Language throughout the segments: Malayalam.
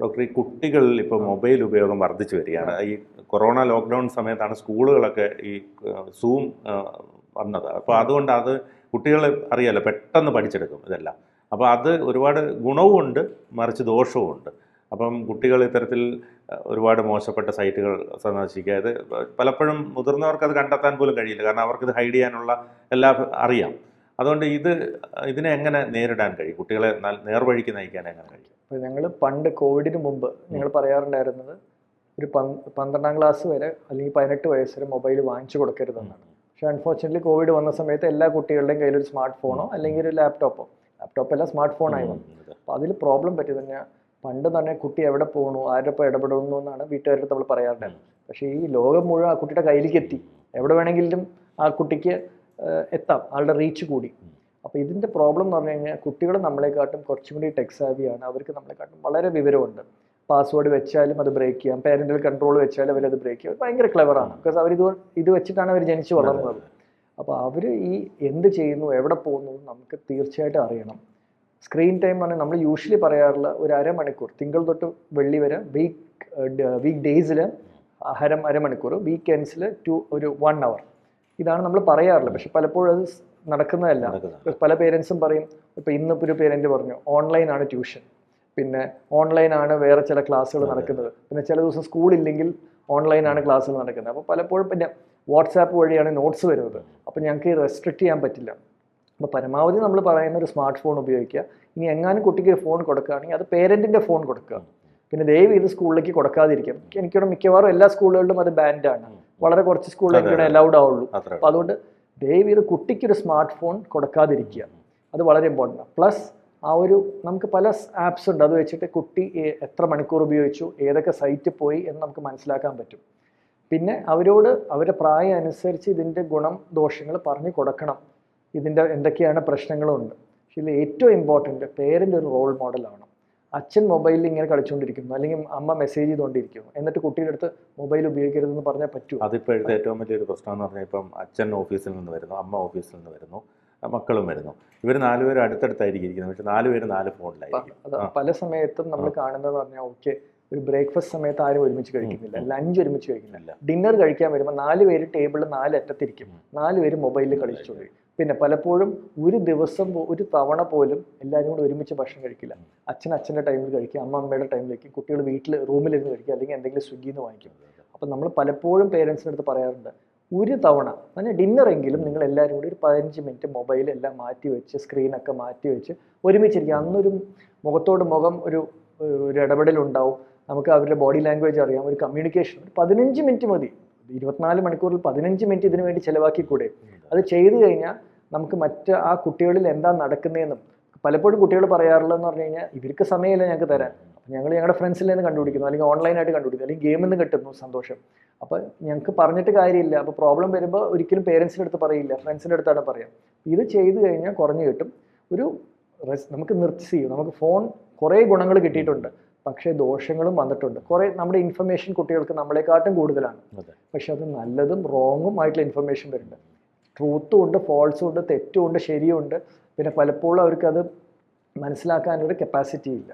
ഡോക്ടർ ഈ കുട്ടികളിൽ ഇപ്പോൾ മൊബൈൽ ഉപയോഗം വർദ്ധിച്ചു വരികയാണ്. ഈ കൊറോണ ലോക്ക്ഡൗൺ സമയത്താണ് സ്കൂളുകളൊക്കെ ഈ സൂം വന്നത്. അപ്പോൾ അതുകൊണ്ട് അത് കുട്ടികൾ അറിയാലോ പെട്ടെന്ന് പഠിച്ചെടുക്കും ഇതെല്ലാം. അപ്പോൾ അത് ഒരുപാട് ഗുണവുമുണ്ട് മറിച്ച് ദോഷവുമുണ്ട്. അപ്പം കുട്ടികൾ ഇത്തരത്തിൽ ഒരുപാട് മോശപ്പെട്ട സൈറ്റുകൾ സന്ദർശിക്കുക. ഇത് പലപ്പോഴും മുതിർന്നവർക്ക് അത് കണ്ടെത്താൻ പോലും കഴിയില്ല. കാരണം അവർക്കിത് ഹൈഡ് ചെയ്യാനുള്ള എല്ലാ അറിയാം. അതുകൊണ്ട് ഇത് ഇതിനെ എങ്ങനെ നേരിടാൻ കഴിയും? കുട്ടികളെ നേർവഴിക്ക് നയിക്കാൻ എങ്ങനെ കഴിയും? അപ്പോൾ ഞങ്ങൾ പണ്ട് കോവിഡിന് മുമ്പ് ഞങ്ങൾ പറയാറുണ്ടായിരുന്നത് ഒരു പന്ത് പന്ത്രണ്ടാം ക്ലാസ് വരെ അല്ലെങ്കിൽ പതിനെട്ട് വയസ്സ് വരെ മൊബൈൽ വാങ്ങിച്ചു കൊടുക്കരുതെന്നാണ് പക്ഷേ അൺഫോർച്ചുനേറ്റ്ലി കോവിഡ് വന്ന സമയത്ത് എല്ലാ കുട്ടികളുടെയും കയ്യിൽ ഒരു സ്മാർട്ട് ഫോണോ അല്ലെങ്കിൽ ഒരു ലാപ്ടോപ്പോ ലാപ്ടോപ്പ് അല്ല സ്മാർട്ട് ഫോണായി വന്നു. അപ്പോൾ അതിൽ പ്രോബ്ലം പറ്റി തന്നെ പണ്ട് തന്നെ കുട്ടി എവിടെ പോകണു ആരുടെ ഒപ്പം ഇടപെടുന്നു എന്നാണ് വീട്ടുകാരുടെ നമ്മൾ പറയാറുണ്ടായിരുന്നത്. പക്ഷേ ഈ ലോകം മുഴുവൻ ആ കുട്ടിയുടെ കയ്യിലേക്ക് എത്തി. എവിടെ വേണമെങ്കിലും ആ കുട്ടിക്ക് എത്താം. ആളുടെ റീച്ച് കൂടി. അപ്പോൾ ഇതിന്റെ പ്രോബ്ലം എന്ന് പറഞ്ഞു കഴിഞ്ഞാൽ കുട്ടികൾ നമ്മളെക്കാട്ടും കുറച്ചും കൂടി ടെക്സാവിയാണ് അവർക്ക് നമ്മളെക്കാട്ടും വളരെ വിവരമുണ്ട്. പാസ്വേഡ് വെച്ചാലും അത് ബ്രേക്ക് ചെയ്യാം. പാരന്റൽ കൺട്രോൾ വെച്ചാലും അവരത് ബ്രേക്ക് ചെയ്യാം. ഭയങ്കര ക്ലവറാണ് ബിക്കോസ് അവർ ഇത് ഇത് വെച്ചിട്ടാണ് അവർ ജനിച്ചു വളർന്നത്. അപ്പോൾ അവർ ഈ എന്ത് ചെയ്യുന്നു എവിടെ പോകുന്നു നമുക്ക് തീർച്ചയായിട്ടും അറിയണം. സ്ക്രീൻ ടൈം ആണ് നമ്മൾ യൂഷ്വലി പറയാറുള്ള ഒരു അരമണിക്കൂർ. തിങ്കൾ തൊട്ട് വെള്ളി വരെ വീക്ക് വീക്ക് ഡേയ്സിൽ അര അരമണിക്കൂർ വീക്കെൻഡ്സിൽ ടു ഒരു വൺ അവർ ഇതാണ് നമ്മൾ പറയാറുള്ളത്. പക്ഷെ പലപ്പോഴും അത് നടക്കുന്നതല്ല. പല പേരൻസും പറയും ഇപ്പൊ ഇന്നിപ്പോൾ ഒരു പേരന്റ് പറഞ്ഞു ഓൺലൈനാണ് ട്യൂഷൻ. പിന്നെ ഓൺലൈനാണ് വേറെ ചില ക്ലാസ്സുകൾ നടക്കുന്നത്. പിന്നെ ചില ദിവസം സ്കൂളില്ലെങ്കിൽ ഓൺലൈനാണ് ക്ലാസ്സുകൾ നടക്കുന്നത്. അപ്പോൾ പലപ്പോഴും പിന്നെ വാട്സാപ്പ് വഴിയാണ് നോട്ട്സ് വരുന്നത്. അപ്പോൾ ഞങ്ങൾക്ക് റെസ്ട്രിക്റ്റ് ചെയ്യാൻ പറ്റില്ല. അപ്പോൾ പരമാവധി നമ്മൾ പറയുന്ന ഒരു സ്മാർട്ട് ഫോൺ ഉപയോഗിക്കുക. ഇനി എങ്ങാനും കുട്ടിക്ക് ഫോൺ കൊടുക്കുകയാണെങ്കിൽ അത് പേരന്റിന്റെ ഫോൺ കൊടുക്കുക. പിന്നെ ദയവ് ഇത് സ്കൂളിലേക്ക് കൊടുക്കാതിരിക്കും എനിക്കിവിടെ മിക്കവാറും എല്ലാ സ്കൂളുകളിലും അത് ബാൻഡാണ്. വളരെ കുറച്ച് സ്കൂളിലേക്ക് ഇവിടെ അലൗഡ് ആവുള്ളൂ. അപ്പോൾ അതുകൊണ്ട് ദയവ് ഇത് കുട്ടിക്കൊരു സ്മാർട്ട് ഫോൺ കൊടുക്കാതിരിക്കുക. അത് വളരെ ഇമ്പോർട്ടന്റ് ആണ് പ്ലസ് ആ ഒരു നമുക്ക് പല ആപ്സ് ഉണ്ട്. അത് വെച്ചിട്ട് കുട്ടി എത്ര മണിക്കൂർ ഉപയോഗിച്ചു ഏതൊക്കെ സൈറ്റ് പോയി എന്ന് നമുക്ക് മനസ്സിലാക്കാൻ പറ്റും. പിന്നെ അവരോട് അവരുടെ പ്രായം അനുസരിച്ച് ഇതിന്റെ ഗുണം ദോഷങ്ങൾ പറഞ്ഞു കൊടുക്കണം. ഇതിന്റെ എന്തൊക്കെയാണ് പ്രശ്നങ്ങളുണ്ട്. ഇതിൽ ഏറ്റവും ഇമ്പോർട്ടന്റ് പേരന്റ് ഒരു റോൾ മോഡലാണ് അച്ഛൻ മൊബൈലിൽ ഇങ്ങനെ കളിച്ചുകൊണ്ടിരിക്കുന്നു അല്ലെങ്കിൽ അമ്മ മെസ്സേജ് ചെയ്തുകൊണ്ടിരിക്കുന്നു എന്നിട്ട് കുട്ടിയുടെ അടുത്ത് മൊബൈൽ ഉപയോഗിക്കരുതെന്ന് പറഞ്ഞാൽ പറ്റും അതിപ്പോഴത്തെ ഏറ്റവും വലിയൊരു പ്രശ്നം എന്ന് പറഞ്ഞാൽ ഇപ്പം അച്ഛൻ ഓഫീസിൽ നിന്ന് വരുന്നു അമ്മ ഓഫീസിൽ നിന്ന് വരുന്നു മക്കളും വരുന്നു. ഇവർ നാലുപേരും അടുത്തടുത്തായിരിക്കും ഇരിക്കുന്നത് പക്ഷെ നാലുപേരും നാല് ഫോണിലായിരിക്കും. പല സമയത്തും നമ്മൾ കാണുന്നതെന്ന് പറഞ്ഞാൽ ഓക്കെ ഒരു ബ്രേക്ക്ഫാസ്റ്റ് സമയത്ത് ആരും ഒരുമിച്ച് കഴിക്കുന്നില്ല. ലഞ്ച് ഒരുമിച്ച് കഴിക്കുന്നില്ല. ഡിന്നർ കഴിക്കാൻ വരുമ്പോൾ നാല് പേര് ടേബിളിൽ നാല് അറ്റത്തിരിക്കും. നാല് പേര് മൊബൈലിൽ കളിച്ചുകൊണ്ട് പിന്നെ പലപ്പോഴും ഒരു ദിവസം ഒരു തവണ പോലും എല്ലാവരും കൂടി ഒരുമിച്ച് ഭക്ഷണം കഴിക്കില്ല. അച്ഛൻ അച്ഛന്റെ ടൈമിൽ കഴിക്കും അമ്മ അമ്മയുടെ ടൈമിൽ കഴിക്കും കുട്ടികൾ വീട്ടിൽ റൂമിലിരുന്ന് കഴിക്കും അല്ലെങ്കിൽ എന്തെങ്കിലും സ്വിഗ്ഗിയിൽ നിന്ന് വാങ്ങിക്കും. അപ്പം നമ്മൾ പലപ്പോഴും പേരൻസിന്റെ അടുത്ത് പറയാറുണ്ട് ഒരു തവണ അങ്ങനെ ഡിന്നറെങ്കിലും നിങ്ങൾ എല്ലാവരും കൂടി ഒരു പതിനഞ്ച് മിനിറ്റ് മൊബൈൽ എല്ലാം മാറ്റി വെച്ച് സ്ക്രീനൊക്കെ മാറ്റി വെച്ച് ഒരുമിച്ചിരിക്കുക അന്നൊരു മുഖത്തോട് മുഖം ഒരു ഒരു ഇടപെടലുണ്ടാവും നമുക്ക് അവരുടെ ബോഡി ലാംഗ്വേജ് അറിയാം ഒരു കമ്മ്യൂണിക്കേഷൻ ഒരു പതിനഞ്ച് മിനിറ്റ് മതി. ഇരുപത്തിനാല് മണിക്കൂറിൽ പതിനഞ്ച് മിനിറ്റ് ഇതിനു വേണ്ടി ചിലവാക്കിക്കൂടെ അത് ചെയ്തു കഴിഞ്ഞാൽ നമുക്ക് മറ്റ് ആ കുട്ടികളിൽ എന്താ നടക്കുന്നതെന്നും പലപ്പോഴും കുട്ടികൾ പറയാറുള്ളതെന്ന് പറഞ്ഞു കഴിഞ്ഞാൽ ഇവർക്ക് സമയമില്ല ഞങ്ങൾക്ക് തരാൻ. അപ്പം ഞങ്ങൾ ഞങ്ങളുടെ ഫ്രണ്ട്സിൽ നിന്ന് കണ്ടുപിടിക്കുന്നു അല്ലെങ്കിൽ ഓൺലൈനായിട്ട് കണ്ടുപിടിക്കുന്നു അല്ലെങ്കിൽ ഗെയിമിൽ നിന്ന് കിട്ടുന്നു സന്തോഷം. അപ്പോൾ ഞങ്ങൾക്ക് പറഞ്ഞിട്ട് കാര്യമില്ല. അപ്പോൾ പ്രോബ്ലം വരുമ്പോൾ ഒരിക്കലും പേരൻസിന്റെ അടുത്ത് പറയില്ല. ഫ്രണ്ട്സിന്റെ അടുത്താണ് പറയാം. ഇത് ചെയ്തു കഴിഞ്ഞാൽ കുറഞ്ഞു കിട്ടും. ഒരു റെസ് നമുക്ക് നിർത്തി ചെയ്യും. നമുക്ക് ഫോൺ കുറേ ഗുണങ്ങൾ കിട്ടിയിട്ടുണ്ട്. പക്ഷേ ദോഷങ്ങളും വന്നിട്ടുണ്ട്. കുറേ നമ്മുടെ ഇൻഫർമേഷൻ കുട്ടികൾക്ക് നമ്മളെക്കാട്ടും കൂടുതലാണ്. പക്ഷെ അത് നല്ലതും റോങ്ങും ആയിട്ടുള്ള ഇൻഫർമേഷൻ വരുന്നുണ്ട്. ട്രൂത്തും ഉണ്ട് ഫോൾസും ഉണ്ട് തെറ്റും ഉണ്ട് ശരിയുണ്ട് പിന്നെ പലപ്പോഴും അവർക്കത് മനസ്സിലാക്കാനൊരു കപ്പാസിറ്റി ഇല്ല.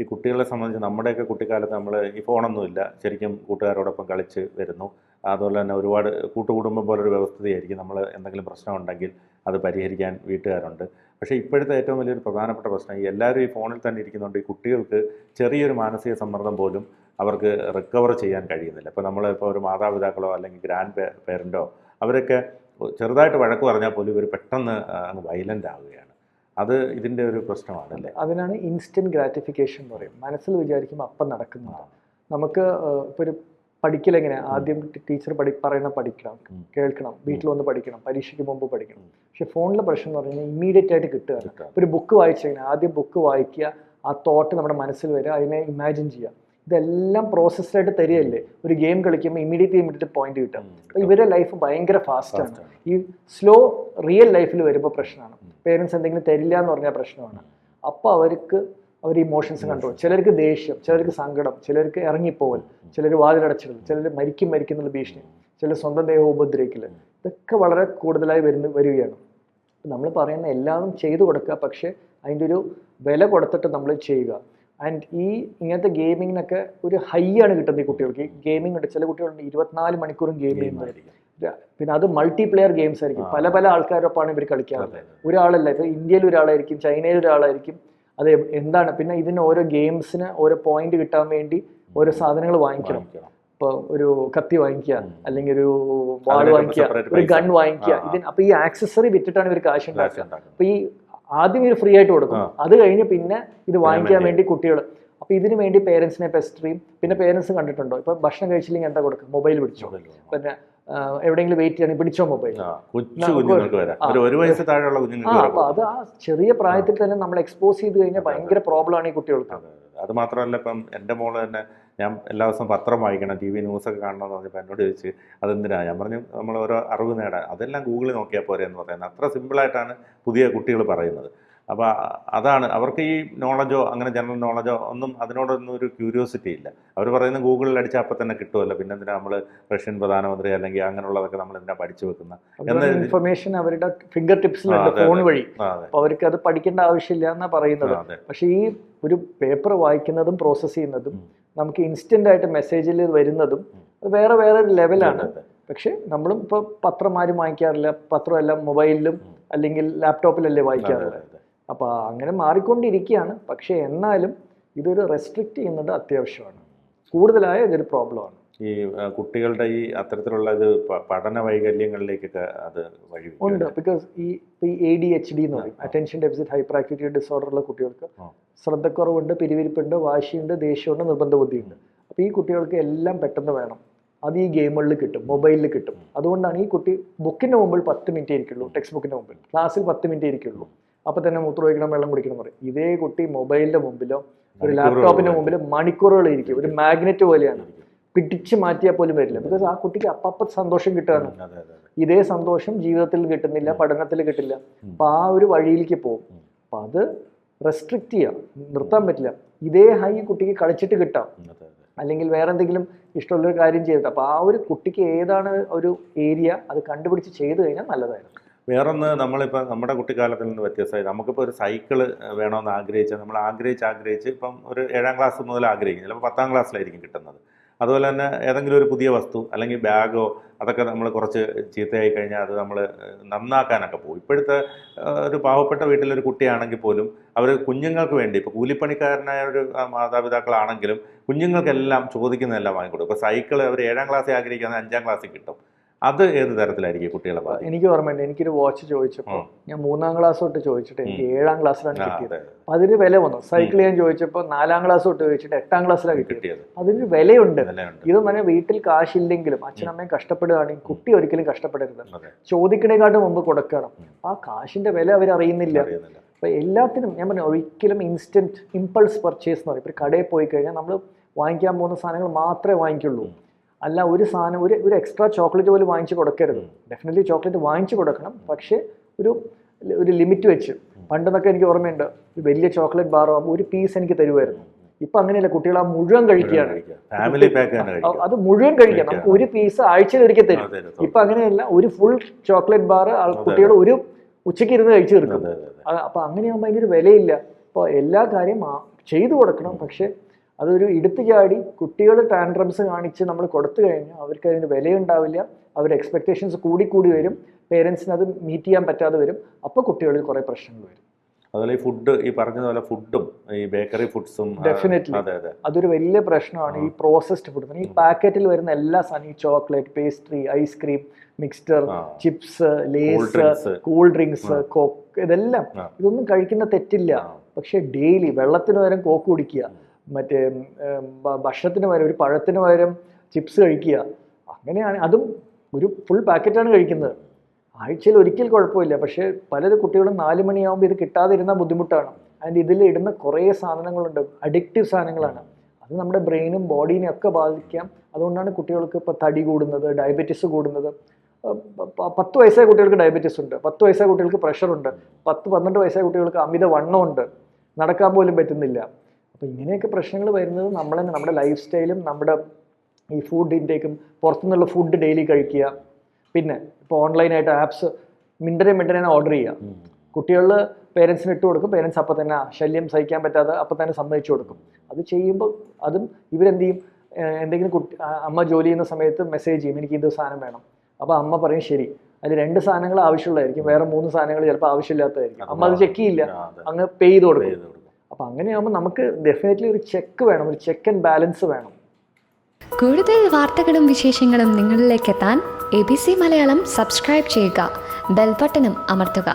ഈ കുട്ടികളെ സംബന്ധിച്ച് നമ്മുടെയൊക്കെ കുട്ടിക്കാലത്ത് നമ്മൾ ഈ ഫോണൊന്നുമില്ല. ശരിക്കും കൂട്ടുകാരോടൊപ്പം കളിച്ച് വരുന്നു. അതുപോലെ തന്നെ ഒരുപാട് കൂട്ടുകുടുംബം പോലൊരു വ്യവസ്ഥയായിരിക്കും നമ്മൾ എന്തെങ്കിലും പ്രശ്നം ഉണ്ടെങ്കിൽ അത് പരിഹരിക്കാൻ വീട്ടുകാരുണ്ട്. പക്ഷേ ഇപ്പോഴത്തെ ഏറ്റവും വലിയൊരു പ്രധാനപ്പെട്ട പ്രശ്നം ഈ എല്ലാവരും ഈ ഫോണിൽ തന്നെ ഇരിക്കുന്നുണ്ട് ഈ കുട്ടികൾക്ക് ചെറിയൊരു മാനസിക സമ്മർദ്ദം പോലും അവർക്ക് റിക്കവർ ചെയ്യാൻ കഴിയുന്നില്ല. ഇപ്പോൾ നമ്മളിപ്പോൾ ഒരു മാതാപിതാക്കളോ അല്ലെങ്കിൽ ഗ്രാൻഡ് പേരന്റോ അവരൊക്കെ ചെറുതായിട്ട് വഴക്ക് പറഞ്ഞാൽ പോലും ഇവർ പെട്ടെന്ന് അങ്ങ് വയലന്റ് ആവുകയാണ്. അത് ഇതിന്റെ ഒരു പ്രശ്നമാണ് അല്ലേ? അതിനാണ് ഇൻസ്റ്റന്റ് ഗ്രാറ്റിഫിക്കേഷൻ എന്ന് പറയും മനസ്സിൽ വിചാരിക്കുമ്പോൾ അപ്പം നടക്കുന്നതാണ് നമുക്ക് ഇപ്പോൾ ഒരു പഠിക്കലെങ്ങനെ ആദ്യം ടീച്ചർ പഠി പറയണ പഠിക്കണം കേൾക്കണം വീട്ടിൽ വന്ന് പഠിക്കണം പരീക്ഷയ്ക്ക് മുമ്പ് പഠിക്കണം. പക്ഷെ ഫോണിലെ പ്രശ്നം എന്ന് പറഞ്ഞാൽ ഇമ്മീഡിയറ്റ് ആയിട്ട് കിട്ടുകയാണ്. കിട്ടുക. ഒരു ബുക്ക് വായിച്ചു കഴിഞ്ഞാൽ ആദ്യം ബുക്ക് വായിക്കുക ആ തോട്ട് നമ്മുടെ മനസ്സിൽ വരിക അതിനെ ഇമാജിൻ ചെയ്യുക. ഇതെല്ലാം പ്രോസസ്സായിട്ട് തരികയല്ലേ? ഒരു ഗെയിം കളിക്കുമ്പോൾ ഇമ്മീഡിയറ്റ് ഇമ്മീഡിയറ്റ് പോയിന്റ് കിട്ടും. അപ്പോൾ ഇവരുടെ ലൈഫ് ഭയങ്കര ഫാസ്റ്റാണ്. ഈ സ്ലോ റിയൽ ലൈഫിൽ വരുമ്പോൾ പ്രശ്നമാണ്. പേരൻസ് എന്തെങ്കിലും തരില്ല എന്ന് പറഞ്ഞാൽ പ്രശ്നമാണ്. അപ്പോൾ അവർക്ക് അവർ ഇമോഷൻസ് കൺട്രോൾ ചിലർക്ക് ദേഷ്യം ചിലർക്ക് സങ്കടം ചിലർക്ക് ഇറങ്ങിപ്പോവൽ ചിലർ വാതിലടച്ചിടൽ ചിലർ മരിക്കും മരിക്കും എന്നുള്ള ഭീഷണി ചിലർ സ്വന്തം ദേഹം ഉപദ്രവിക്കൽ ഇതൊക്കെ വളരെ കൂടുതലായി വരുന്ന വരികയാണ്. നമ്മൾ പറയുന്ന എല്ലാം ചെയ്തു കൊടുക്കുക പക്ഷേ അതിന്റെ ഒരു വില കൊടുത്തിട്ട് നമ്മൾ ചെയ്യുക. ആൻഡ് ഈ ഇങ്ങനത്തെ ഗെയിമിങ്ങിനൊക്കെ ഒരു ഹൈ ആണ് കിട്ടുന്നത് ഈ കുട്ടികൾക്ക്. ഗെയിമിംഗ് ഉണ്ട്. ചില കുട്ടികളുണ്ട് ഇരുപത്തിനാല് മണിക്കൂറും ഗെയിം ചെയ്യുന്നതായിരിക്കും പിന്നെ അത് മൾട്ടി പ്ലെയർ ഗെയിംസ് ആയിരിക്കും. പല പല ആൾക്കാരൊപ്പമാണ് ഇവർ കളിക്കാറുള്ളത് ഒരാളല്ല. ഇപ്പൊ ഇന്ത്യയിൽ ഒരാളായിരിക്കും ചൈനയിൽ ഒരാളായിരിക്കും. അത് എന്താണ്? പിന്നെ ഇതിന് ഓരോ ഗെയിംസിന് ഓരോ പോയിന്റ് കിട്ടാൻ വേണ്ടി ഓരോ സാധനങ്ങൾ വാങ്ങിക്കണം. ഇപ്പൊ ഒരു കത്തി വാങ്ങിക്കുക. അല്ലെങ്കിൽ ഒരു വാൾ വാങ്ങിക്കുക ഒരു. ഗൺ വാങ്ങിക്കുക. ഇതിന് അപ്പൊ ഈ ആക്സസറി വിറ്റിട്ടാണ് ഇവർ കാശ് ഉണ്ടാക്കുക. അപ്പൊ ഈ ആദ്യം ഇവർ ഫ്രീ ആയിട്ട് കൊടുക്കും. അത് കഴിഞ്ഞ് പിന്നെ ഇത് വാങ്ങിക്കാൻ വേണ്ടി. കുട്ടികൾ അപ്പൊ ഇതിന് വേണ്ടി പേരൻസിനെ പെസ്റ്ററിയും പിന്നെ പേരൻസ് കണ്ടിട്ടുണ്ടോ? ഇപ്പൊ ഭക്ഷണം കഴിച്ചില്ലെങ്കിൽ എന്താ കൊടുക്കുക? മൊബൈൽ പിടിച്ചോ? പിന്നെ എവിടെയെങ്കിലും വെയിറ്റ് ചെയ്യണം പിടിച്ചോ മൊബൈൽ ഒരു വയസ്സ് താഴെയുള്ള അപ്പൊ അത് ആ ചെറിയ പ്രായത്തിൽ തന്നെ നമ്മൾ എക്സ്പോസ് ചെയ്ത് കഴിഞ്ഞാൽ ഭയങ്കര പ്രോബ്ലം ആണ് ഈ കുട്ടികൾക്ക്. അത് മാത്രമല്ല ഇപ്പം എന്റെ മോൾ തന്നെ ഞാൻ എല്ലാ ദിവസവും പത്രം വായിക്കണം ടി വി ന്യൂസൊക്കെ കാണണമെന്ന് പറഞ്ഞപ്പോൾ എന്നോട് ചോദിച്ച് അതെന്തിനാ? ഞാൻ പറഞ്ഞു നമ്മൾ ഓരോ അറിവ് നേടാൻ. അതെല്ലാം ഗൂഗിളിൽ നോക്കിയാൽ പോരെ എന്ന് പറയുന്നത്. അത്ര സിമ്പിളായിട്ടാണ് പുതിയ കുട്ടികൾ പറയുന്നത്. അപ്പോൾ അതാണ് അവർക്ക് ഈ നോളജോ അങ്ങനെ ജനറൽ നോളജോ ഒന്നും അതിനോടൊന്നും ഒരു ക്യൂരിയോസിറ്റി ഇല്ല. അവർ പറയുന്നത് ഗൂഗിളിൽ അടിച്ചാൽ അപ്പം തന്നെ കിട്ടുമല്ലോ പിന്നെ എന്തിനാ നമ്മൾ റഷ്യൻ പ്രധാനമന്ത്രി അല്ലെങ്കിൽ അങ്ങനെയുള്ളതൊക്കെ നമ്മൾ എന്തിനാ പഠിച്ചു വെക്കുന്ന? ഇൻഫർമേഷൻ അവരുടെ ഫിംഗർ ടിപ്സിലുണ്ട് ഫോൺ വഴി. അപ്പോൾ അവർക്ക് അത് പഠിക്കേണ്ട ആവശ്യമില്ല എന്നാണ് പറയുന്നത്. പക്ഷേ ഈ ഒരു പേപ്പർ വായിക്കുന്നതും പ്രോസസ്സ് ചെയ്യുന്നതും. നമുക്ക് ഇൻസ്റ്റന്റ് ആയിട്ട് മെസ്സേജിൽ വരുന്നതും അത് വേറെ വേറെ ഒരു ലെവലാണ്. പക്ഷെ നമ്മളും ഇപ്പോൾ പത്രം ആരും വാങ്ങിക്കാറില്ല. പത്രമെല്ലാം മൊബൈലിലും അല്ലെങ്കിൽ ലാപ്ടോപ്പിലല്ലേ വായിക്കാറുള്ളത്. അപ്പോൾ അങ്ങനെ മാറിക്കൊണ്ടിരിക്കുകയാണ്. പക്ഷേ എന്നാലും ഇതൊരു റെസ്ട്രിക്റ്റ് ചെയ്യുന്നത് അത്യാവശ്യമാണ്. കൂടുതലായ ഇതൊരു പ്രോബ്ലമാണ് ഈ കുട്ടികളുടെ ഈ അത്തരത്തിലുള്ള ഇത് പഠന വൈകല്യങ്ങളിലേക്കൊക്കെ അത് വഴി ഉണ്ട്. ബിക്കോസ് ഈ എ ഡി എച്ച് ഡി എന്ന് പറയും attention deficit hyperactivity disorder ഉള്ള കുട്ടികൾക്ക് ശ്രദ്ധക്കുറവുണ്ട് പിരിവിരിപ്പുണ്ട് വാശിയുണ്ട് ദേഷ്യമുണ്ട് നിർബന്ധ ബുദ്ധിയുണ്ട് അപ്പോൾ ഈ കുട്ടികൾക്ക് എല്ലാം പെട്ടെന്ന് വേണം. അത് ഈ ഗെയിമുകളിൽ കിട്ടും മൊബൈലിൽ കിട്ടും. അതുകൊണ്ടാണ് ഈ കുട്ടി ബുക്കിന്റെ മുമ്പിൽ പത്ത് മിനിറ്റ് ഇരിക്കുള്ളൂ ടെക്സ്റ്റ് ബുക്കിന്റെ മുമ്പിൽ. ക്ലാസ്സിൽ പത്ത് മിനിറ്റ് ഇരിക്കുള്ളൂ. അപ്പോൾ തന്നെ മൂത്ര മൂത്രമൊഴിക്കണം വെള്ളം കുടിക്കണം പറയും. ഇതേ കുട്ടി മൊബൈലിന്റെ മുമ്പിലോ ഒരു ലാപ്ടോപ്പിന്റെ ലാപ്ടോപ്പിന്റെ മുമ്പിൽ മണിക്കൂറുകൾ ഇരിക്കും. ഒരു മാഗ്നറ്റ് പോലെയാണ്. പിടിച്ച് മാറ്റിയാൽ പോലും വരില്ല. ബിക്കോസ് ആ കുട്ടിക്ക് അപ്പപ്പ സന്തോഷം കിട്ടുകയാണ്. ഇതേ സന്തോഷം ജീവിതത്തിൽ കിട്ടുന്നില്ല പഠനത്തിൽ കിട്ടില്ല. അപ്പം ആ ഒരു വഴിയിലേക്ക് പോകും. അപ്പം അത് റെസ്ട്രിക്റ്റ് ചെയ്യാം. നിർത്താൻ പറ്റില്ല. ഇതേ ഹൈ കുട്ടിക്ക് കളിച്ചിട്ട് കിട്ടാം. അല്ലെങ്കിൽ വേറെ എന്തെങ്കിലും ഇഷ്ടമുള്ളൊരു കാര്യം ചെയ്തിട്ട്. അപ്പോൾ ആ ഒരു കുട്ടിക്ക് ഏതാണ് ഒരു ഏരിയ അത് കണ്ടുപിടിച്ച് ചെയ്തു കഴിഞ്ഞാൽ നല്ലതായിരുന്നു. വേറൊന്ന് നമ്മളിപ്പോൾ നമ്മുടെ കുട്ടിക്കാലത്തിൽ നിന്ന് വ്യത്യസ്തമായി നമുക്കിപ്പോൾ ഒരു സൈക്കിൾ വേണമെന്ന് ആഗ്രഹിച്ചാൽ നമ്മൾ ആഗ്രഹിച്ച് ആഗ്രഹിച്ച് ഇപ്പം ഒരു ഏഴാം ക്ലാസ് മുതൽ ആഗ്രഹിക്കും. ചിലപ്പോൾ പത്താം ക്ലാസ്സിലായിരിക്കും കിട്ടുന്നത്. അതുപോലെ തന്നെ ഏതെങ്കിലും ഒരു പുതിയ വസ്തു അല്ലെങ്കിൽ ബാഗോ അതൊക്കെ നമ്മൾ കുറച്ച് ചീത്തയായി കഴിഞ്ഞാൽ അത് നമ്മൾ നന്നാക്കാനൊക്കെ പോകും. ഇപ്പോഴത്തെ ഒരു പാവപ്പെട്ട വീട്ടിലൊരു കുട്ടിയാണെങ്കിൽ പോലും അവർ കുഞ്ഞുങ്ങൾക്ക് വേണ്ടി ഇപ്പോൾ കൂലിപ്പണിക്കാരനായ ഒരു മാതാപിതാക്കളാണെങ്കിലും കുഞ്ഞുങ്ങൾക്കെല്ലാം ചോദിക്കുന്നതെല്ലാം വാങ്ങിക്കൊടുക്കും. ഇപ്പോൾ സൈക്കിൾ അവർ ഏഴാം ക്ലാസ്സിൽ ആഗ്രഹിക്കുന്നത് അഞ്ചാം ക്ലാസ്സിൽ കിട്ടും. അത് ഏത് തരത്തിലായിരിക്കും കുട്ടികളെ ബാധിക്കും എനിക്ക് ഓർമ്മയുണ്ട്. എനിക്കൊരു വാച്ച് ചോദിച്ചപ്പോൾ ഞാൻ മൂന്നാം ക്ലാസ് തൊട്ട് ചോദിച്ചിട്ട് എനിക്ക് ഏഴാം ക്ലാസ്സിലാണ് കിട്ടിയത്. അതിന് വില വന്നു. സൈക്കിൾ ഞാൻ ചോദിച്ചപ്പോൾ നാലാം ക്ലാസ് തൊട്ട് ചോദിച്ചിട്ട് എട്ടാം ക്ലാസ്സിലാണ് കിട്ടിയത്. അതിന് വിലയുണ്ട്. ഇത് തന്നെ വീട്ടിൽ കാശില്ലെങ്കിലും അച്ഛനമ്മയും കഷ്ടപ്പെടുകയാണെങ്കിൽ കുട്ടി ഒരിക്കലും കഷ്ടപ്പെടരുത്. ചോദിക്കണേക്കാട്ട് മുമ്പ് കൊടുക്കണം. ആ കാശിന്റെ വില അവർ അറിയുന്നില്ല. അപ്പൊ എല്ലാത്തിനും ഞാൻ പറഞ്ഞു ഒരിക്കലും ഇൻസ്റ്റന്റ് ഇമ്പൾസ് പർച്ചേസ് എന്ന് പറയും. ഇപ്പൊ കടയിൽ പോയി കഴിഞ്ഞാൽ നമ്മൾ വാങ്ങിക്കാൻ പോകുന്ന സാധനങ്ങൾ മാത്രമേ വാങ്ങിക്കുള്ളൂ. അല്ല ഒരു സാധനം ഒരു ഒരു എക്സ്ട്രാ ചോക്ലേറ്റ് പോലും വാങ്ങിച്ച് കൊടുക്കരുത്. ഡെഫിനറ്റ്ലി ചോക്ലേറ്റ് വാങ്ങിച്ച് കൊടുക്കണം. പക്ഷേ ഒരു ഒരു ലിമിറ്റ് വെച്ച്. പണ്ടെന്നൊക്കെ എനിക്ക് ഓർമ്മയുണ്ട് ഒരു വലിയ ചോക്ലേറ്റ് ബാർ ആകുമ്പോൾ ഒരു പീസ് എനിക്ക് തരുമായിരുന്നു ഇപ്പൊ അങ്ങനെയല്ല കുട്ടികൾ ആ മുഴുവൻ കഴിക്കുകയാണ്. ഫാമിലി പാക്ക് അത് മുഴുവൻ കഴിക്കാം നമുക്ക് ഒരു പീസ് ആഴ്ചയിൽ ഒരിക്കൽ തരും. ഇപ്പൊ അങ്ങനെയല്ല ഒരു ഫുൾ ചോക്ലേറ്റ് ബാർ കുട്ടികൾ ഒരു ഉച്ചയ്ക്ക് ഇരുന്ന് കഴിച്ചു തീർക്കും. അപ്പൊ അങ്ങനെയാകുമ്പോൾ അതിനൊരു വിലയില്ല. അപ്പോൾ എല്ലാ കാര്യം ചെയ്തു കൊടുക്കണം. പക്ഷെ അതൊരു എടുത്തു ചാടി കുട്ടികൾ ടാൻഡ്രംസ് കാണിച്ച് നമ്മൾ കൊടുത്തു കഴിഞ്ഞാൽ അവർക്ക് അതിന് വിലയുണ്ടാവില്ല. അവർ എക്സ്പെക്റ്റേഷൻസ് കൂടിക്കൂടി കൂടി വരും. പേരൻസിന് അത് മീറ്റ് ചെയ്യാൻ പറ്റാതെ വരും. അപ്പോൾ കുട്ടികളിൽ കുറേ പ്രശ്നങ്ങൾ വരും. അതുപോലെ ഈ ഫുഡ് ഈ പറഞ്ഞതുപോലെ ഫുഡും ഈ ബേക്കറി ഫുഡ്സും ഡെഫിനറ്റ്ലി അതെ അതെ. അതൊരു വലിയ പ്രശ്നമാണ് ഈ പ്രോസസ്ഡ് ഫുഡ് ഈ പാക്കറ്റിൽ വരുന്ന എല്ലാ സാധനം ഈ chocolate pastry ice cream mixture chips Lay's. Cool drinks Coke ഇതെല്ലാം. ഇതൊന്നും കഴിക്കുന്ന തെറ്റില്ല. പക്ഷേ പക്ഷെ ഡെയിലി വെള്ളത്തിന് പകരം കോക്ക് കുടിക്കുക. മറ്റേ ഭക്ഷണത്തിന് പകരം ഒരു പഴത്തിന് പകരം ചിപ്സ് കഴിക്കുക. അങ്ങനെയാണ്. അതും ഒരു ഫുൾ പാക്കറ്റാണ് കഴിക്കുന്നത്. ആഴ്ചയിൽ ഒരിക്കൽ കുഴപ്പമില്ല. പക്ഷേ പല കുട്ടികളും നാല് മണിയാകുമ്പോൾ ഇത് കിട്ടാതിരുന്ന ബുദ്ധിമുട്ടാണ്. ആൻഡ് ഇതിൽ ഇടുന്ന കുറേ സാധനങ്ങളുണ്ട്. അഡിക്റ്റീവ് സാധനങ്ങളാണ്. അത് നമ്മുടെ ബ്രെയിനും ബോഡീനെ ഒക്കെ ബാധിക്കാം. അതുകൊണ്ടാണ് കുട്ടികൾക്ക് ഇപ്പോൾ തടി കൂടുന്നത് ഡയബറ്റീസ് കൂടുന്നത്. പത്ത് വയസ്സായ കുട്ടികൾക്ക് ഡയബറ്റീസ് ഉണ്ട്. പത്ത് വയസ്സായ കുട്ടികൾക്ക് പ്രഷറുണ്ട് പത്ത് പന്ത്രണ്ട് വയസ്സായ കുട്ടികൾക്ക് അമിത വണ്ണമുണ്ട് നടക്കാൻ പോലും പറ്റുന്നില്ല. അപ്പോൾ ഇങ്ങനെയൊക്കെ പ്രശ്നങ്ങൾ വരുന്നത് നമ്മൾ തന്നെ നമ്മുടെ ലൈഫ് സ്റ്റൈലും നമ്മുടെ ഈ ഫുഡ് ഇൻടേക്കും പുറത്തുനിന്നുള്ള ഫുഡ് ഡെയിലി കഴിക്കുക. പിന്നെ ഇപ്പോൾ ഓൺലൈനായിട്ട് ആപ്സ് മിണ്ടനെ മിണ്ടനെ ഓർഡർ ചെയ്യുക. കുട്ടികളിൽ പേരൻസിന് ഇട്ട് കൊടുക്കും പേരൻസ് അപ്പം തന്നെ ശല്യം സഹിക്കാൻ പറ്റാതെ അപ്പം തന്നെ സമ്മതിച്ചു കൊടുക്കും. അത് ചെയ്യുമ്പോൾ അതും ഇവരെന്ത് ചെയ്യും? എന്തെങ്കിലും കുട്ടി അമ്മ ജോലി ചെയ്യുന്ന സമയത്ത് മെസ്സേജ് ചെയ്യും എനിക്ക് ഇത് സാധനം വേണം. അപ്പോൾ അമ്മ പറയും ശരി. അതിൽ രണ്ട് സാധനങ്ങൾ ആവശ്യമുള്ളതായിരിക്കും വേറെ മൂന്ന് സാധനങ്ങൾ ചിലപ്പോൾ ആവശ്യമില്ലാത്തതായിരിക്കും. അമ്മ അത് ചെക്ക് ചെയ്യില്ല. അങ്ങ് പേ ചെയ്ത് കൊടുക്കും. അപ്പം അങ്ങനെയാകുമ്പോൾ നമുക്ക് ഡെഫിനറ്റ്ലി ഒരു ചെക്ക് വേണം ഒരു ചെക്ക് ആൻഡ് ബാലൻസ് വേണം. കൂടുതൽ വാർത്തകളും വിശേഷങ്ങളും നിങ്ങളിലേക്ക് എത്താൻ A B C Malayalam subscribe ചെയ്യുക ബെൽബട്ടനും അമർത്തുക.